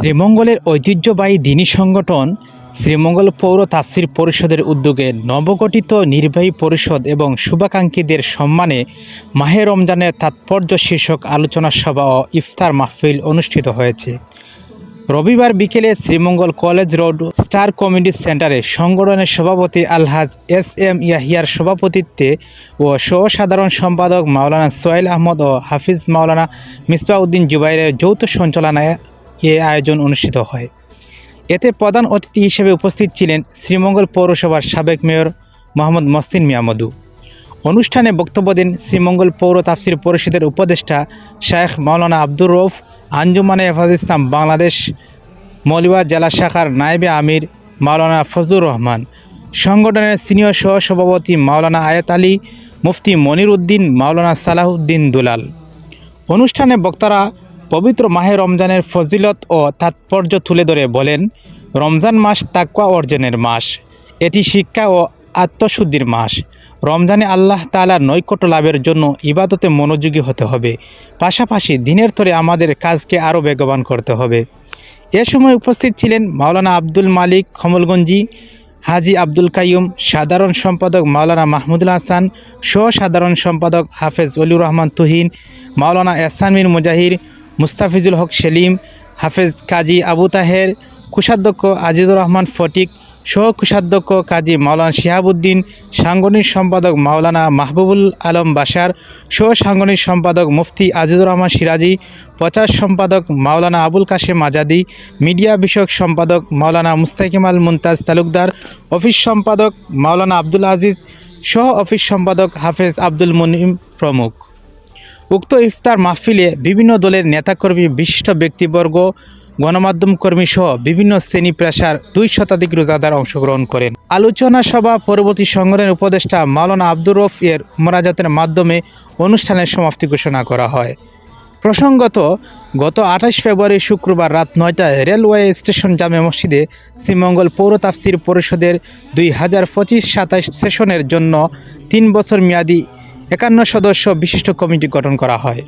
শ্রীমঙ্গলের ঐতিহ্যবাহী দিনী সংগঠন শ্রীমঙ্গল পৌর তাফসির পরিষদের উদ্যোগে নবগঠিত নির্বাহী পরিষদ এবং শুভাকাঙ্ক্ষীদের সম্মানে মাহে রমজানের তাৎপর্য শীর্ষক আলোচনা সভা ও ইফতার মাহফিল অনুষ্ঠিত হয়েছে। রবিবার বিকেলে Sreemangal college road star community সেন্টারে সংগঠনের সভাপতি আলহাজ এস এম ইয়াহিয়ার সভাপতিত্বে ও সহ সাধারণ সম্পাদক মাওলানা সোহেল আহমদ ও হাফিজ মাওলানা মিসবাউদ্দিন জুবাইরের যৌথ সঞ্চালনায় এ আয়োজন অনুষ্ঠিত হয়। এতে প্রধান অতিথি হিসেবে উপস্থিত ছিলেন শ্রীমঙ্গল পৌরসভার সাবেক মেয়র মোহাম্মদ মসিন মিয়ামদু। অনুষ্ঠানে বক্তব্য দেন শ্রীমঙ্গল পৌর তাফসির পরিষদের উপদেষ্টা শায়েখ মাওলানা আব্দুর রৌফ আঞ্জুমানে হেফাজ ইসলাম, বাংলাদেশ মৌলিবা জেলা শাখার নায়েবে আমির মাওলানা ফজলুর রহমান, সংগঠনের সিনিয়র সহ সভাপতি মাওলানা আয়াত আলী, মুফতি মনির উদ্দিন, মাওলানা সালাহউদ্দিন দুলাল। অনুষ্ঠানে বক্তারা পবিত্র মাহে রমজানের ফজিলত ও তাৎপর্য তুলে ধরে বলেন, রমজান মাস তাকওয়া অর্জনের মাস। এটি শিক্ষা ও আত্মশুদ্ধির মাস। রমজানে আল্লাহ তাআলার নৈকট্য লাভের জন্য ইবাদতে মনোযোগী হতে হবে। পাশাপাশি দিনের তরে আমাদের কাজকে আরও বেগবান করতে হবে। এ সময় উপস্থিত ছিলেন মাওলানা আব্দুল মালিক কমলগঞ্জি, হাজি আব্দুল কাইয়ুম, সাধারণ সম্পাদক মাওলানা মাহমুদুল হাসান সহ সাধারণ সম্পাদক হাফেজ অলিউর রহমান তুহিন, মাওলানা এহসান মির মুজাহির মুস্তাফিজুল হক সেলিম, হাফেজ কাজী আবু তাহের, কোষাধ্যক্ষ আজিজুর রহমান ফটিক সহ কোষাধ্যক্ষ কাজী মাওলানা শিহাবুদ্দিন, সাংগঠনিক সম্পাদক মাওলানা মাহবুবুল আলম বাসার সহ সাংগঠনিক সম্পাদক মুফতি আজিজুর রহমান সিরাজি, প্রচার সম্পাদক মাওলানা আবুল কাশেম আজাদি, মিডিয়া বিষয়ক সম্পাদক মাওলানা মুস্তাকিম আল মুমতাজ তালুকদার, অফিস সম্পাদক মাওলানা আব্দুল আজিজ সহ অফিস সম্পাদক হাফেজ আব্দুল মুনিম প্রমুখ। উক্ত ইফতার মাহফিলে বিভিন্ন দলের নেতাকর্মী, বিশিষ্ট ব্যক্তিবর্গ, গণমাধ্যম কর্মী সহ বিভিন্ন শ্রেণি পেশার দুই শতাধিক রোজাদার অংশগ্রহণ করেন। আলোচনা সভা পরবর্তী সংগঠনের উপদেষ্টা মাওলানা আব্দুর রফ এর মোনাজাতের মাধ্যমে অনুষ্ঠানের সমাপ্তি ঘোষণা করা হয়। প্রসঙ্গত, গত আঠাশ ফেব্রুয়ারি শুক্রবার রাত নয়টায় রেলওয়ে স্টেশন জামে মসজিদে শ্রীমঙ্গল পৌর তাফসির পরিষদের দুই হাজার পঁচিশ সাতাশ সেশনের জন্য তিন বছর মেয়াদি একান্ন সদস্য বিশিষ্ট কমিটি গঠন করা হয়।